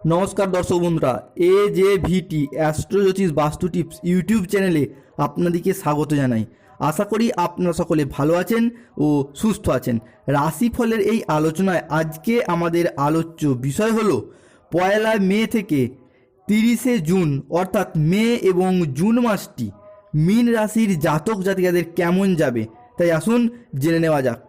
নমস্কার দর্শক বন্ধুরা এ জে ভিটি অ্যাস্ট্রোজ্যোতিষ বাস্তু টিপস ইউটিউব চ্যানেলে আপনাদেরকে স্বাগত জানাই। আশা করি আপনারা সকলে ভালো আছেন ও সুস্থ আছেন। রাশিফলের এই আলোচনায় আজকে আমাদের আলোচ্য বিষয় হলো, পয়লা মে থেকে তিরিশে জুন, অর্থাৎ মে এবং জুন মাসটি মীন রাশির জাতক জাতিকাদের কেমন যাবে? তাই আসুন জেনে নেওয়া যাক।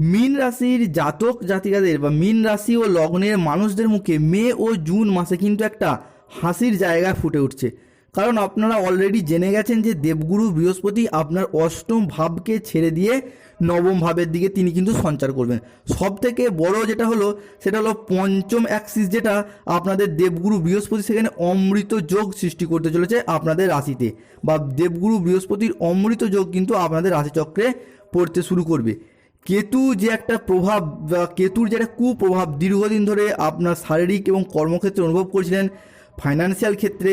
মীন রাশির জাতক জাতিকাদের বা মীন রাশি ও লগ্নের মানুষদের মুখে মে ও জুন মাসে কিন্তু একটা হাসির জায়গা ফুটে উঠছে। কারণ আপনারা অলরেডি জেনে গেছেন যে দেবগুরু বৃহস্পতি আপনার অষ্টম ভাবকে ছেড়ে দিয়ে নবম ভাবের দিকে তিনি কিন্তু সঞ্চার করবেন। সব থেকে বড় যেটা হলো, সেটা হলো পঞ্চম অ্যাক্সিস যেটা আপনাদের দেবগুরু বৃহস্পতি সেখানে অমৃত যোগ সৃষ্টি করতে চলেছে আপনাদের রাশিতে। বা দেবগুরু বৃহস্পতির অমৃত যোগ কিন্তু আপনাদের রাশিচক্রে পড়তে শুরু করবে। কেতু যে একটা প্রভাব, বা কেতুর যে একটা কুপ্রভাব দীর্ঘদিন ধরে আপনার শারীরিক এবং কর্মক্ষেত্রে অনুভব করছিলেন ফাইন্যান্সিয়াল ক্ষেত্রে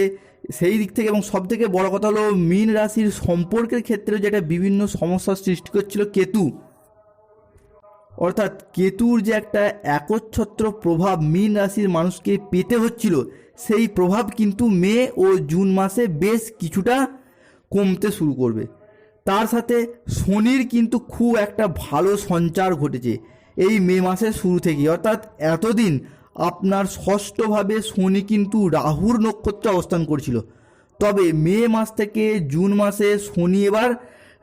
সেই দিক থেকে এবং সব থেকে বড় কথা হলো মীন রাশির সম্পর্কের ক্ষেত্রে যেটা বিভিন্ন সমস্যার সৃষ্টি করছিল কেতু। অর্থাৎ কেতুর যে একটা একচ্ছত্র প্রভাব মীন রাশির মানুষকে পেতে হচ্ছিল, সেই প্রভাব কিন্তু মে ও জুন মাসে বেশ কিছুটা কমতে শুরু করবে। তার সাথে শনির কিন্তু খুব একটা ভালো সঞ্চার ঘটেছে। এই মে মাসের শুরু থেকে অর্থাৎ এতদিন আপনার ষষ্ঠভাবে শনি কিন্তু রাহুর নক্ষত্রে অবস্থান করছিল। তবে মে মাস থেকে জুন মাসে শনি এবার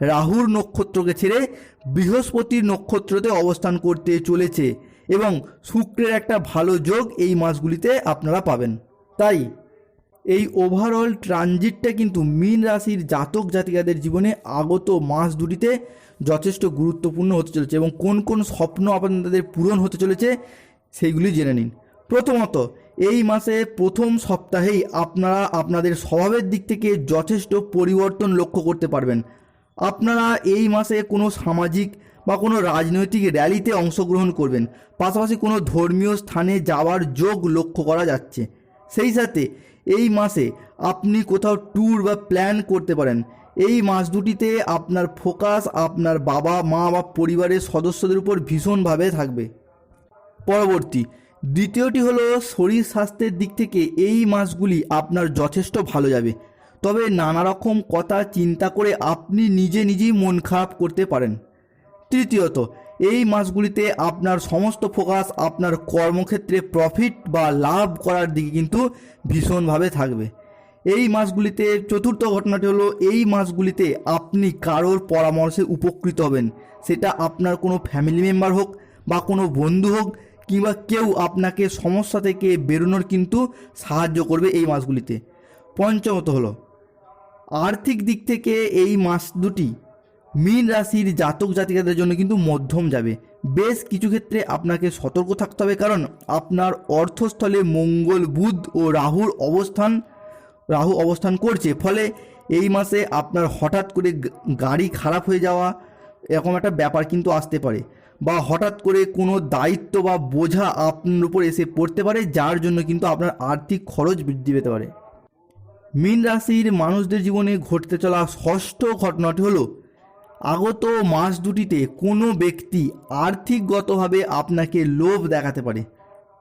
রাহুর নক্ষত্রকে ছেড়ে বৃহস্পতির নক্ষত্রতে অবস্থান করতে চলেছে এবং শুক্রের একটা ভালো যোগ এই মাসগুলিতে আপনারা পাবেন। তাই এই ওভারঅল ট্রানজিটটা কিন্তু মীন রাশির জাতক জাতিকাদের জীবনে আগত মাস দুটিতে যথেষ্ট গুরুত্বপূর্ণ হতে চলেছে এবং কোন কোন স্বপ্ন আপনাদের পূরণ হতে চলেছে সেইগুলি জেনে নিন। প্রথমত, এই মাসে প্রথম সপ্তাহেই আপনারা আপনাদের স্বভাবের দিক থেকে যথেষ্ট পরিবর্তন লক্ষ্য করতে পারবেন। আপনারা এই মাসে কোনো সামাজিক বা কোনো রাজনৈতিক র্যালিতে অংশগ্রহণ করবেন। পাশাপাশি কোনো ধর্মীয় স্থানে যাওয়ার যোগ লক্ষ্য করা যাচ্ছে। সেই সাথে এই মাসে আপনি কোথাও ট্যুর বা প্ল্যান করতে পারেন। এই মাস দুটিতে আপনার ফোকাস আপনার বাবা, মা বা পরিবারের সদস্যদের উপর ভীষণভাবে থাকবে। পরবর্তী, দ্বিতীয়টি হলো শরীর স্বাস্থ্যের দিক থেকে এই মাসগুলি আপনার যথেষ্ট ভালো যাবে। তবে নানা রকম কথা, চিন্তা করে আপনি নিজে নিজেই মন খারাপ করতে পারেন। তৃতীয়ত এই মাসগুলিতে আপনার সমস্ত ফোকাস আপনার কর্মক্ষেত্রে প্রফিট বা লাভ করার দিকে কিন্তু ভীষণভাবে থাকবে। এই মাসগুলিতে চতুর্থ ঘটনাটি হলো, এই মাসগুলিতে আপনি কারোর পরামর্শে উপকৃত হবেন। সেটা আপনার কোনো ফ্যামিলি মেম্বার হোক বা কোনো বন্ধু হোক কিংবা কেউ আপনাকে সমস্যা থেকে বেরোনোর কিন্তু সাহায্য করবে এই মাসগুলিতে। পঞ্চমত হলো, আর্থিক দিক থেকে এই মাস দুটি মীন রাশির জাতক জাতিকাদের জন্য কিন্তু মধ্যম যাবে। বেশ কিছু ক্ষেত্রে আপনাকে সতর্ক থাকতে হবে কারণ আপনার অর্থস্থলে মঙ্গল, বুধ ও রাহুর অবস্থান, রাহু অবস্থান করছে। ফলে এই মাসে আপনার হঠাৎ করে গাড়ি খারাপ হয়ে যাওয়া এরকম একটা ব্যাপার কিন্তু আসতে পারে বা হঠাৎ করে কোনো দায়িত্ব বা বোঝা আপনার উপর এসে পড়তে পারে, যার জন্য কিন্তু আপনার আর্থিক খরচ বৃদ্ধি পেতে পারে। মীন রাশির মানুষদের জীবনে ঘটতে চলা ষষ্ঠ ঘটনাটি হলো আগত মাস দুটিতে কোনো ব্যক্তি আর্থিকগতভাবে আপনাকে লোভ দেখাতে পারে।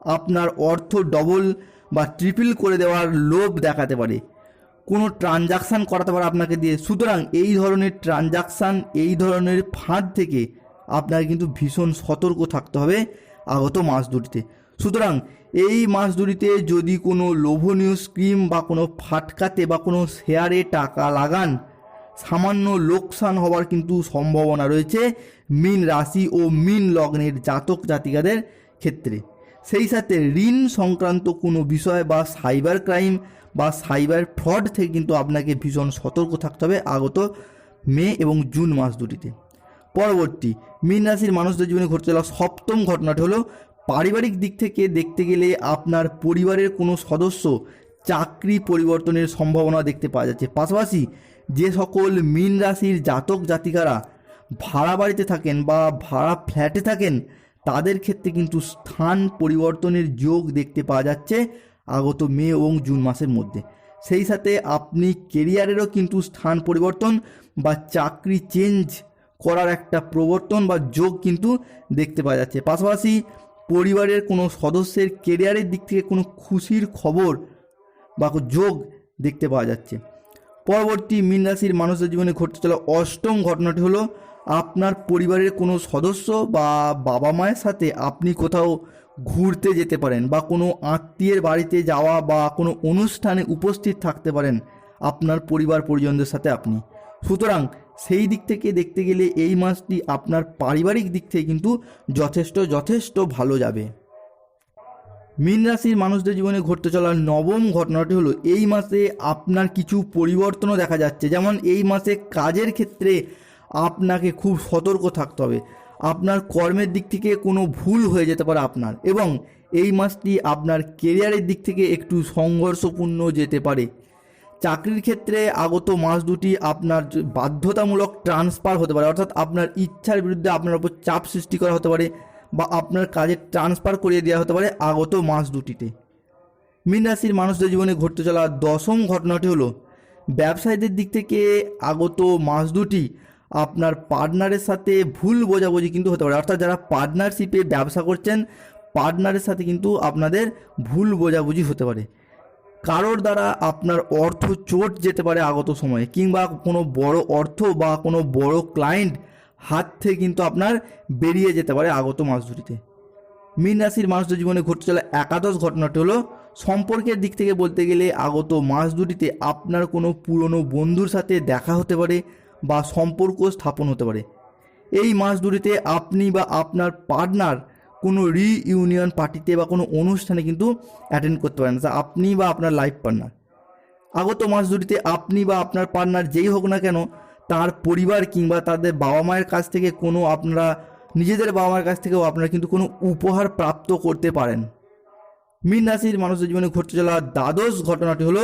আপনার অর্থ ডবল বা ট্রিপল করে দেওয়ার লোভ দেখাতে পারে। কোনো ট্রানজাকশান করাতে পারে আপনাকে দিয়ে। সুতরাং এই ধরনের ট্রানজাকশান, এই ধরনের ফাঁদ থেকে আপনাকে কিন্তু ভীষণ সতর্ক থাকতে হবে আগত মাস দুটিতে। সুতরাং এই মাস দুটিতে যদি কোনো লোভনীয় স্কিম বা কোনো ফাটকাতে বা কোনো শেয়ারে টাকা লাগান সামান্য লোকসান হওয়ার কিন্তু সম্ভাবনা রয়েছে মিন রাশি ও মিন লগ্নের জাতক জাতিকাদের ক্ষেত্রে। সেই সাথে ঋণ সংক্রান্ত কোনো বিষয় বা সাইবার ক্রাইম বা সাইবার ফ্রড থেকে কিন্তু আপনাকে ভীষণ সতর্ক থাকতে হবে আগত মে এবং জুন মাস দুটিতে। পরবর্তী, মীন রাশির মানুষদের জীবনে ঘটতে চলা সপ্তম ঘটনাটি হলো পারিবারিক দিক থেকে দেখতে গেলে আপনার পরিবারের কোনো সদস্য চাকরি পরিবর্তনের সম্ভাবনা দেখতে পাওয়া যাচ্ছে। পাশাপাশি যে সকল মীন রাশির জাতক জাতিকারা ভাড়া বাড়িতে থাকেন বা ভাড়া ফ্ল্যাটে থাকেন, তাদের ক্ষেত্রে কিন্তু স্থান পরিবর্তনের যোগ দেখতে পাওয়া যাচ্ছে আগত মে এবং জুন মাসের মধ্যে। সেই সাথে আপনি কেরিয়ারেরও কিন্তু স্থান পরিবর্তন বা চাকরি চেঞ্জ করার একটা প্রবর্তন বা যোগ কিন্তু দেখতে পাওয়া যাচ্ছে। পাশাপাশি পরিবারের কোনো সদস্যের কেরিয়ারের দিক থেকে কোনো খুশির খবর বা যোগ দেখতে পাওয়া যাচ্ছে। পরবর্তী মীন রাশির মানুষের জীবনে ঘটতে চলা অষ্টম ঘটনাটি হলো আপনার পরিবারের কোনো সদস্য বা বাবা মায়ের সাথে আপনি কোথাও ঘুরতে যেতে পারেন বা কোনো আত্মীয়ের বাড়িতে যাওয়া বা কোনো অনুষ্ঠানে উপস্থিত থাকতে পারেন আপনার পরিবার পরিজনদের সাথে আপনি। সুতরাং সেই দিক থেকে দেখতে গেলে এই মাসটি আপনার পারিবারিক দিক থেকে কিন্তু যথেষ্ট যথেষ্ট ভালো যাবে। মীন রাশির মানুষদের জীবনে ঘটতে চলা নবম ঘটনাটি হলো, এই মাসে আপনার কিছু পরিবর্তনও দেখা যাচ্ছে। যেমন এই মাসে কাজের ক্ষেত্রে আপনাকে খুব সতর্ক থাকতে হবে। আপনার কর্মের দিক থেকে কোনো ভুল হয়ে যেতে পারে আপনার এবং এই মাসটি আপনার কেরিয়ারের দিক থেকে একটু সংঘর্ষপূর্ণ যেতে পারে। চাকরির ক্ষেত্রে আগত মাস দুটি আপনার বাধ্যতামূলক ট্রান্সফার হতে পারে। অর্থাৎ আপনার ইচ্ছার বিরুদ্ধে আপনার উপর চাপ সৃষ্টি করা হতে পারে। বা আপনার কাজে ট্রান্সফার করিয়ে দেওয়া হতে পারে আগত মাস দুটিতে। মীন রাশির মানুষদের জীবনে ঘটতে চলা দশম ঘটনাটি হলো, ব্যবসায়ীদের দিক থেকে আগত মাস দুটি আপনার পার্টনারের সাথে ভুল বোঝাবুঝি কিন্তু হতে পারে। অর্থাৎ যারা পার্টনারশিপে ব্যবসা করছেন পার্টনারের সাথে কিন্তু আপনাদের ভুল বোঝাবুঝি হতে পারে। কারোর দ্বারা আপনার অর্থ চোট যেতে পারে আগত সময়ে, কিংবা কোনো বড় অর্থ বা কোনো বড় ক্লায়েন্ট হাত থেকে কিন্তু আপনার বেরিয়ে যেতে পারে আগত মাস দুটিতে মীন রাশির মানুষদের জীবনে ঘটতে চলা একাদশ ঘটনাটি হলো, সম্পর্কের দিক থেকে বলতে গেলে আগত মাস দুটিতে আপনার কোনো পুরনো বন্ধুর সাথে দেখা হতে পারে বা সম্পর্ক স্থাপন হতে পারে। এই মাস দুটিতে আপনি বা আপনার পার্টনার কোনো রিইউনিয়ন পার্টিতে বা কোনো অনুষ্ঠানে কিন্তু অ্যাটেন্ড করতে পারেন তা আপনি বা আপনার লাইফ পার্টনার আগত মাস দুটিতে আপনি বা আপনার পার্টনার যেই হোক না কেন তার পরিবার কিংবা তাদের বাবা মায়ের কাছ থেকে কোনো আপনারা, নিজেদের বাবা মায়ের কাছ থেকেও আপনারা কিন্তু কোনো উপহার প্রাপ্ত করতে পারেন। মীন রাশির মানুষের জীবনে ঘটতে চলা দ্বাদশ ঘটনাটি হলো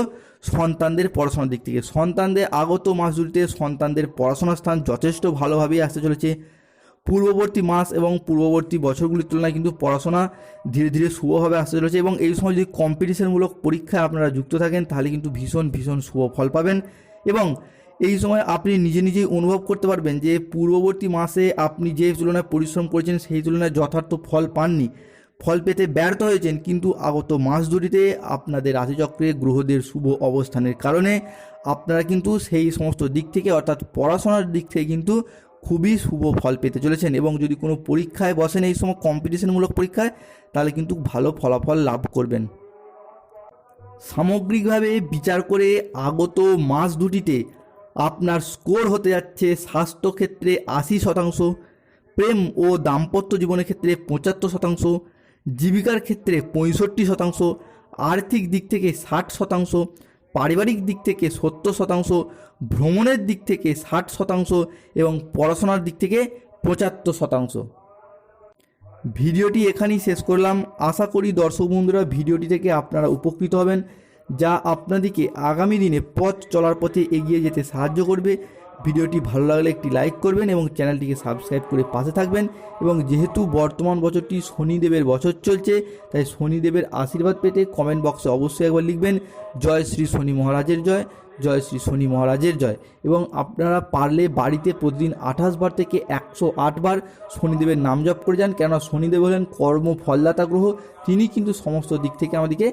সন্তানদের পড়াশোনার দিক থেকে। সন্তানদের আগত মাস দুটিতে সন্তানদের পড়াশোনার স্থান যথেষ্ট ভালোভাবেই আসতে চলেছে। পূর্ববর্তী মাস এবং পূর্ববর্তী বছরগুলির তুলনায় কিন্তু পড়াশোনা ধীরে ধীরে শুভভাবে আসতে চলেছে এবং এই সময় যদি কম্পিটিশনমূলক পরীক্ষায় আপনারা যুক্ত থাকেন, তাহলে কিন্তু ভীষণ ভীষণ শুভ ফল পাবেন এবং এই সময় আপনি নিজে নিজেই অনুভব করতে পারবেন যে পূর্ববর্তী মাসে আপনি যে তুলনায় পরিশ্রম করেছেন, সেই তুলনায় যথার্থ ফল পাননি। ফল পেতে ব্যর্থ হয়েছেন, কিন্তু আগত মাস দুটিতে আপনাদের রাশিচক্রে গ্রহদের শুভ অবস্থানের কারণে আপনারা কিন্তু সেই সমস্ত দিক থেকে, অর্থাৎ পড়াশোনার দিক থেকে কিন্তু খুবই শুভ ফল পেতে চলেছেন এবং যদি কোনো পরীক্ষায় বসেন এই সময় কম্পিটিশনমূলক পরীক্ষায়, তাহলে কিন্তু ভালো ফলাফল লাভ করবেন। সামগ্রিকভাবে বিচার করে আগত মাস দুটিতে আপনার স্কোর হতে যাচ্ছে স্বাস্থ্যক্ষেত্রে আশি শতাংশ, প্রেম ও দাম্পত্য জীবনের ক্ষেত্রে পঁচাত্তর শতাংশ, জীবিকার ক্ষেত্রে পঁয়ষট্টি শতাংশ, আর্থিক দিক থেকে ষাট শতাংশ, পারিবারিক দিক থেকে সত্তর শতাংশ, ভ্রমণের দিক থেকে ষাট শতাংশ এবং পড়াশোনার দিক থেকে পঁচাত্তর শতাংশ। ভিডিওটি এখানেই শেষ করলাম। আশা করি দর্শক বন্ধুরা ভিডিওটি থেকে আপনারা উপকৃত হবেন। যা আপনাদেরকে আগামী দিনে পথ চলার পথে এগিয়ে যেতে সাহায্য করবে। ভিডিওটি ভালো লাগলে একটি লাইক করবেন এবং চ্যানেলটিকে সাবস্ক্রাইব করে পাশে থাকবেন এবং যেহেতু বর্তমান বছরটি শনিদেবের বছর চলছে, তাই শনিদেবের আশীর্বাদ পেতে কমেন্ট বক্সে অবশ্যই একবার লিখবেন, জয় শ্রী শনি মহারাজের জয় জয় শ্রী শনি মহারাজের জয়। এবং আপনারা পারলে বাড়িতে প্রতিদিন আঠাশ বার থেকে একশো বার শনিদেবের নাম জপ করে যান। কেননা শনিদেব হলেন কর্ম ফলদাতা গ্রহ, তিনি কিন্তু সমস্ত দিক থেকে আমাদেরকে